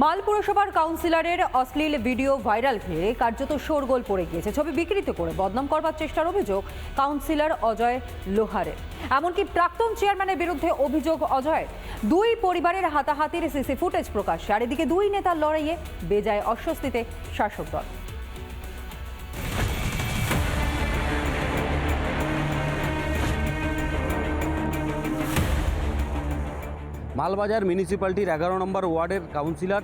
মাল পুরসভার কাউন্সিলরের অশ্লীল ভিডিও ভাইরাল ঘিরে কার্যত শোরগোল পড়ে গিয়েছে। ছবি বিকৃত করে বদনাম করবার চেষ্টার অভিযোগ কাউন্সিলর অজয় লোহারের। এমনকি প্রাক্তন চেয়ারম্যানের বিরুদ্ধে অভিযোগ অজয় দুই পরিবারের হাতাহাতির সিসি ফুটেজ প্রকাশ। আর এদিকে দুই নেতার লড়াইয়ে বেজায় অস্বস্তিতে শাসক দল। মালবাজার মিউনিসিপ্যালিটির এগারো নম্বর ওয়ার্ডের কাউন্সিলর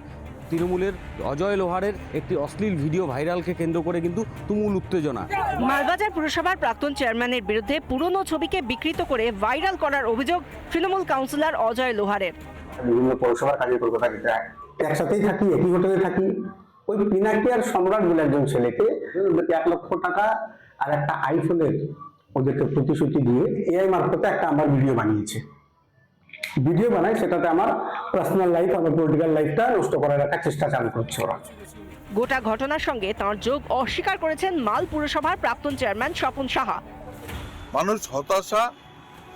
তৃণমূলের অজয় লোহারের একটি অশ্লীল ভিডিও ভাইরালকে কেন্দ্র করে কিন্তু তুমুল উত্তেজনা। মালবাজার পুরসভার প্রাক্তন চেয়ারম্যানের বিরুদ্ধে পুরনো ছবিকে বিকৃত করে ভাইরাল করার অভিযোগ তৃণমূল কাউন্সিলর অজয় লোহারের। বিভিন্ন পৌরসভার কাজে কলকাতা একসাথেই থাকি একই হোটেলে থাকি। ওই পিনাকি আর সম্রাট বলে একজন ছেলেকে এক লক্ষ টাকা আর একটা আইফোনের ওদেরকে প্রতিশ্রুতি দিয়ে এআই মারফতে একটা আমার ভিডিও বানিয়েছে। ভিডিও বানাই সেটাতে আমার পার্সোনাল লাইফ আমার পলিটিক্যাল লাইফটা নষ্ট করার একটা চেষ্টা চালু করছে ওরা। গোটা ঘটনার সঙ্গে তাঁর যোগ অস্বীকার করেছেন মাল পুরসভার প্রাক্তন চেয়ারম্যান স্বপন সাহা। মানুষ হতাশা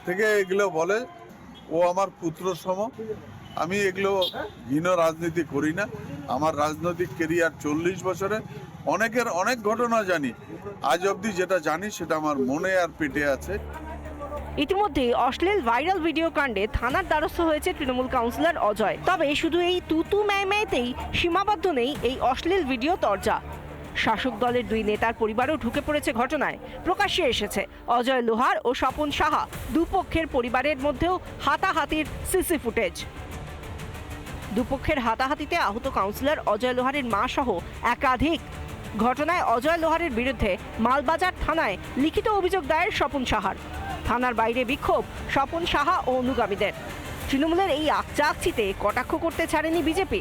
থেকে এগুলো বলে ও আমার পুত্র সম আমি এগুলো হীন রাজনীতি করি না। আমার রাজনৈতিক কেরিয়ার চল্লিশ বছরে অনেকের অনেক ঘটনা জানি। আজ অবধি যেটা জানি সেটা আমার মনে আর পেটে আছে। ইতিমধ্যে অশ্লীল ভাইরাল ভিডিও কাণ্ডে থানার দ্বারস্থ হয়েছে তৃণমূল কাউন্সিলর অজয়। তবে শুধু এই তুতু ম্যায়তেই সীমাবদ্ধ নেই এই অশ্লীল ভিডিও তরজা। শাসক দলের দুই নেতার পরিবারও ঢুকে পড়েছে ঘটনায়। প্রকাশ্যে এসেছে অজয় লোহার ও স্বপন সাহা, দুপক্ষের পরিবারের মধ্যেও হাতাহাতির সিসি ফুটেজ। দুপক্ষের হাতাহাতিতে আহত কাউন্সিলর অজয় লোহারের মা সহ একাধিক। ঘটনায় অজয় লোহারের বিরুদ্ধে মালবাজার থানায় লিখিত অভিযোগ দায়ের স্বপন সাহার। থানার বাইরে বিক্ষোভ স্বপন সাহা ও অনুগামীদের। তৃণমূলের এই আকচাকচিতে কটাক্ষ করতে ছাড়েনি বিজেপি।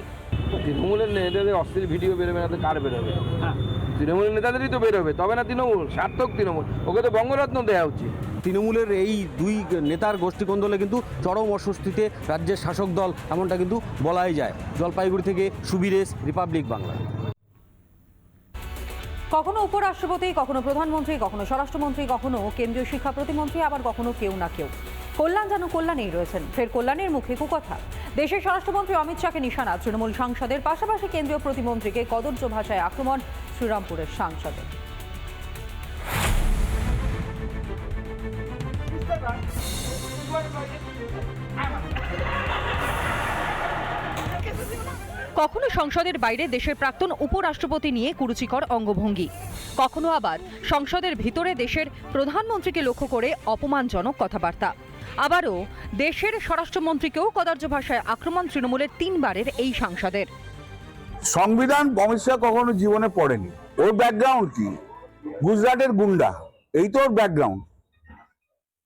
তৃণমূলের নেতাদের অশ্লীল ভিডিও বেরোবে না তো কার বেরোবে? তৃণমূলের নেতাদেরই তো বেরোবে তবে না তৃণমূল সার্থক তৃণমূল। ওকে তো বঙ্গরত্ন দেওয়া উচিত। তৃণমূলের এই দুই নেতার গোষ্ঠীকন্দলে কিন্তু চরম অস্বস্তিতে রাজ্যের শাসক দল এমনটা কিন্তু বলাই যায়। জলপাইগুড়ি থেকে সুবিরেশ রিপাবলিক বাংলা। কখনো উপরাষ্ট্রপতি, কখনো প্রধানমন্ত্রী, কখনো স্বরাষ্ট্রমন্ত্রী, কখনো কেন্দ্রীয় শিক্ষা প্রতিমন্ত্রী, আবার কখনো কেউ না কেউ। কল্যাণ যেন কল্যাণেই রয়েছেন, ফের কল্যাণের মুখে কুকথা। দেশের স্বরাষ্ট্রমন্ত্রী অমিত শাহকে নিশানা, তৃণমূল সাংসদের পাশাপাশি কেন্দ্রীয় প্রতিমন্ত্রীকে কদর্য ভাষায় আক্রমণ, শ্রীরামপুরের সাংসদের কখনো সংসদের বাইরে দেশের প্রাক্তন উপরাষ্ট্রপতি নিয়ে কুরুচিকর অঙ্গভঙ্গি, কখনো আবার সংসদের ভিতরে দেশের প্রধানমন্ত্রীকে লক্ষ্য করে অপমানজনক কথাবার্তা। আবারও দেশের স্বরাষ্ট্রমন্ত্রীকেও কদর্য ভাষায় আক্রমণ তৃণমূলের তিনবারের এই সাংসদের। সংবিধান অমিত কখনো জীবনে পড়েনি। ওর ব্যাকগ্রাউন্ড কি? গুজরাটের গুন্ডা। এই তো ওর ব্যাকগ্রাউন্ড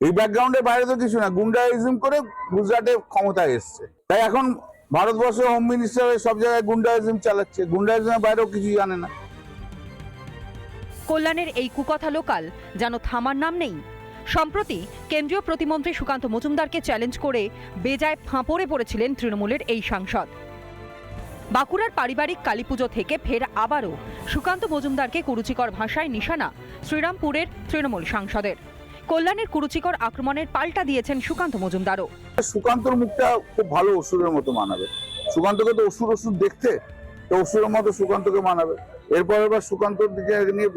এই ব্যাকগ্রাউন্ডের বাইরে তো কিছু না। গুন্ডাইজম করে গুজরাটে ক্ষমতায় এসছে। তাই এখন ভারতবর্ষ হোম মিনিস্টার সব জায়গায় গুন্ডাইজম চালাচ্ছে। গুন্ডাইজমের বাইরেও কিছু জানে না। কল্যাণের এই কুকথা লোকাল যেন থামার নাম নেই। সম্প্রতি কেন্দ্রীয় প্রতিমন্ত্রী সুকান্ত মজুমদারকে চ্যালেঞ্জ করে বেজায় ফাঁপড়ে পড়েছিলেন তৃণমূলের এই সাংসদ। বাঁকুড়ার পারিবারিক কালীপুজো থেকে ফের আবারও সুকান্ত মজুমদারকে কুরুচিকর ভাষায় নিশানা শ্রীরামপুরের তৃণমূল সাংসদের। কল্যাণের কুরুচিকর আক্রমণের পাল্টা দিয়েছেন সুকান্ত মজুমদারও। সুকান্তর মুখটা খুব ভালো অসুরের মতো মানাবে। সুকান্তকে তো অসুর অসুর দেখতে, তো অসুরের মতো সুকান্তকে মানাবে। এরপর এবার সুকান্তর দিকে নিয়ে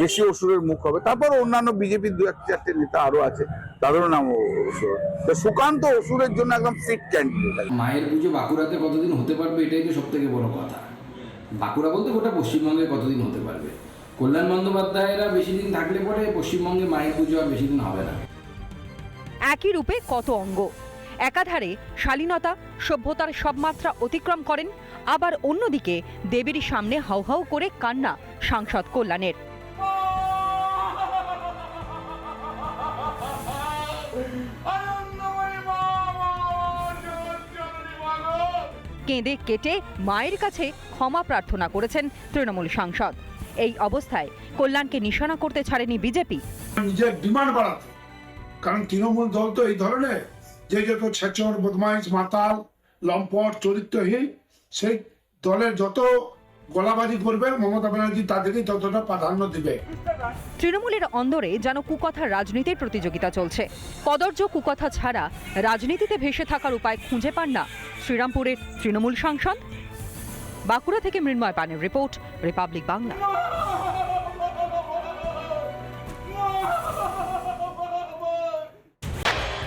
বেশি অসুরের মুখ হবে। তারপর অন্যান্য বিজেপির দু এক চারটে নেতা আরও আছে, তাদেরও নাম অসুর তো সুকান্ত অসুরের জন্য একদম ফিট ক্যান্ডিডেট মায়ের পুজো বাঁকুড়াতে কতদিন হতে পারবে এটাই তো সব থেকে বড় কথা। বাঁকুড়া বলতে গোটা পশ্চিমবঙ্গে কতদিন হতে পারবে? কল্যাণ বন্দ্যোপাধ্যায়রা বেশি দিন থাকলে পরে পশ্চিমবঙ্গে মায়ের পুজো আর বেশি দিন হবে না। একই রূপে কত অঙ্গ? একাধারে শালীনতা, সভ্যতার সব মাত্রা অতিক্রম করেন, আবার অন্যদিকে দেবীর সামনে হাউ হাউ করে কান্না সাংসদ কল্যাণের। কেঁদে কেটে মায়ের কাছে ক্ষমা প্রার্থনা করেছেন তৃণমূল সাংসদ। এই অবস্থায় কল্যাণকে নিশানা করতে ছাড়েনি বিজেপি। নিজের ডিমান্ড বাড়াতে। কারণ তৃণমূল দল তো এই ধরনের, যে যত ছেচর, বদমাইশ, মাতাল, লম্পট, চরিত্রহীন, সেই দলের যত গলাবাজি করবে, মমতা ব্যানার্জি তাদেরকেই ততটা প্রাধান্য দিবে। তৃণমূলের অন্দরে যেন কুকথা রাজনীতির প্রতিযোগিতা চলছে। কদর্য কুকথা ছাড়া রাজনীতিতে ভেসে থাকার উপায় খুঁজে পান না শ্রীরামপুরের তৃণমূল সাংসদ। বাঁকুড়া থেকে মৃন্ময় পানের রিপোর্ট, রিপাবলিক বাংলা।